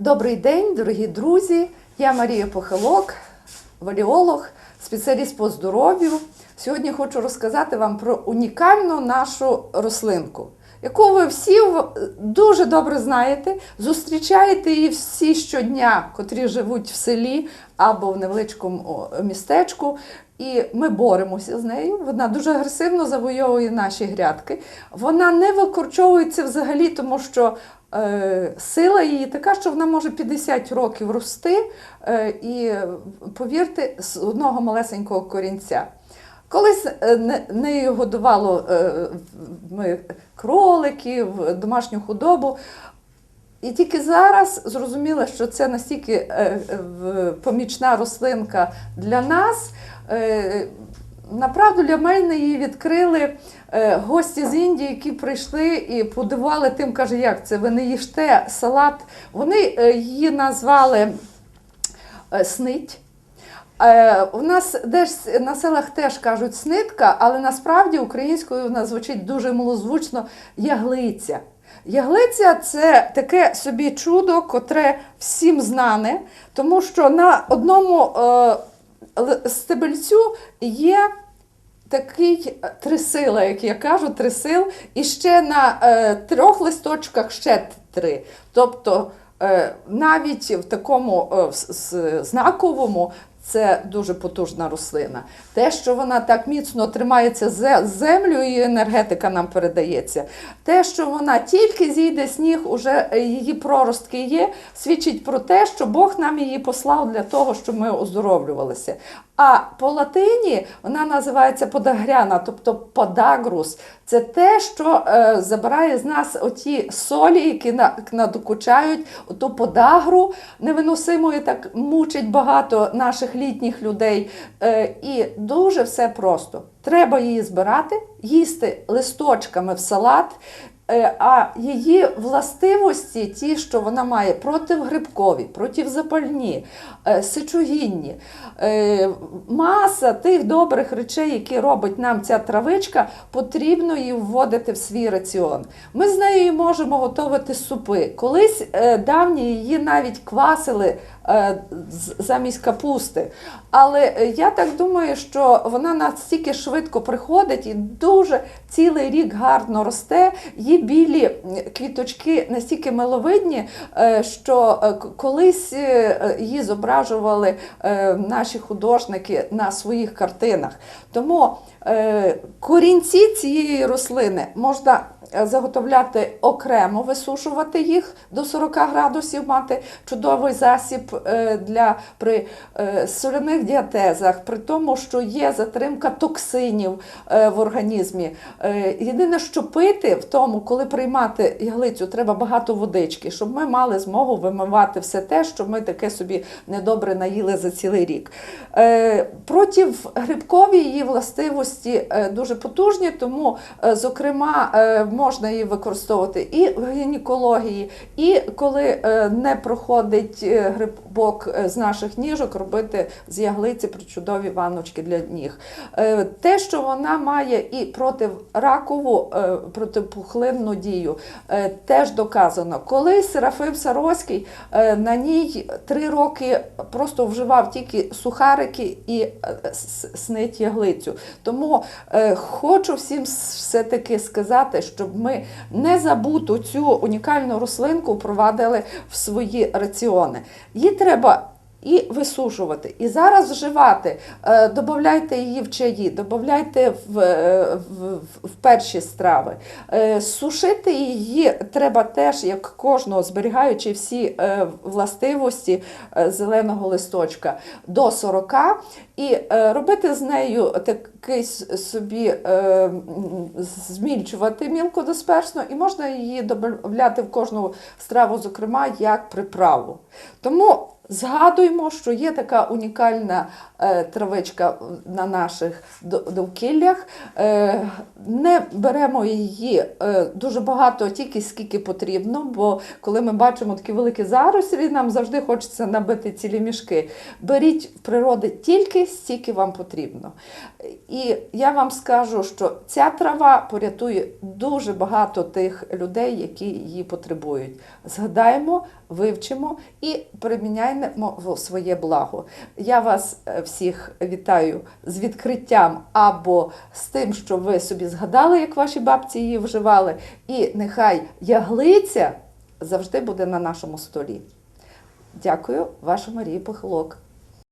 Добрий день, дорогі друзі. Я Марія Похилок, валіолог, спеціаліст по здоров'ю. Сьогодні хочу розказати вам про унікальну нашу рослинку, яку ви всі дуже добре знаєте, зустрічаєте її всі щодня, котрі живуть в селі або в невеличкому містечку. І ми боремося з нею. Вона дуже агресивно завойовує наші грядки. Вона не викорчовується взагалі, тому що сила її така, що вона може 50 років рости, е, і повірте, з одного малесенького корінця. Колись е, нею годувало е, кроликів, домашню худобу. І тільки зараз зрозуміла, що це настільки е, е, помічна рослинка для нас. Направду для мене її відкрили е, гості з Індії, які прийшли і подивували тим, каже, як це ви не їжте салат. Вони е, її назвали е, снить. У нас десь на селах теж кажуть снитка, але насправді українською вона звучить дуже милозвучно яглиця. Яглиця це таке собі чудо, котре всім знане, тому що на одному стебельцю є такий е, трисила, як я кажу, трисил, і ще на е, трьох листочках ще три. Тобто е, навіть в такому е, знаковому це дуже потужна рослина. Те, що вона так міцно тримається з землю, і енергетика нам передається. Те, що вона тільки зійде сніг, уже її проростки є, свідчить про те, що Бог нам її послав для того, щоб ми оздоровлювалися. А по латині вона називається подагряна, тобто подагрус. Це те, що е, забирає з нас оті солі, які на, надокучають, оту подагру невиносимою, так мучить багато наших літніх людей. Е, і дуже все просто. Треба її збирати, їсти листочками в салат. Е, А її властивості, ті, що вона має противгрибкові, противзапальні, е, сечогінні, е, маса тих добрих речей, які робить нам ця травичка, потрібно її вводити в свій раціон. Ми з нею можемо готувати супи. Колись давні її навіть квасили замість капусти. Але я так думаю, що вона настільки швидко приходить і дуже цілий рік гарно росте. Її білі квіточки настільки миловидні, е, що е, колись е, її зображували наші художники на своїх картинах. Тому корінці цієї рослини можна заготовляти окремо, висушувати їх до 40 градусів, мати чудовий засіб е, для при е, соляних діатезах, при тому, що є затримка токсинів е, в організмі. Е, Єдине, що пити в тому, коли приймати яглицю, треба багато водички, щоб ми мали змогу вимивати все те, що ми таке собі недобре наїли за цілий рік. Е, Противгрибкові її властивості е, дуже потужні, тому, е, зокрема, е, можна її використовувати і в гінекології, і коли е, не проходить е, грибок е, з наших ніжок, робити з яглиці причудові ванночки для ніг. Те, що вона має і протиракову, протипухлинну дію, теж доказано. Коли Серафим Сароський на ній три роки просто вживав тільки сухарики і снить яглицю. Тому хочу всім все-таки сказати, щоб ми не забуту цю унікальну рослинку впровадили в свої раціони. Її треба і висушувати, і зараз вживати. Е, Добавляйте її в чаї, додавайте в, е, в, в- перші страви. Е, Сушити її треба теж, як кожного, зберігаючи всі властивості зеленого листочка до 40, і робити з нею такий собі змільчувати мілкодисперсно, і можна її додати в кожну страву, зокрема, як приправу. Тому Згадуємо, що є така унікальна е, травичка на наших довкіллях. Е, не беремо її е, дуже багато, тільки скільки потрібно, бо коли ми бачимо такі великі зарослі, нам завжди хочеться набити цілі мішки. Беріть в природи тільки стільки вам потрібно. І я вам скажу, що ця трава порятує дуже багато тих людей, які її потребують. Згадаємо, вивчимо і приміняємо в своє благо. Я вас е, всіх вітаю з відкриттям або з тим, що ви собі згадали, як ваші бабці її вживали, і нехай яглиця завжди буде на нашому столі. Дякую, ваша Марія Похилок.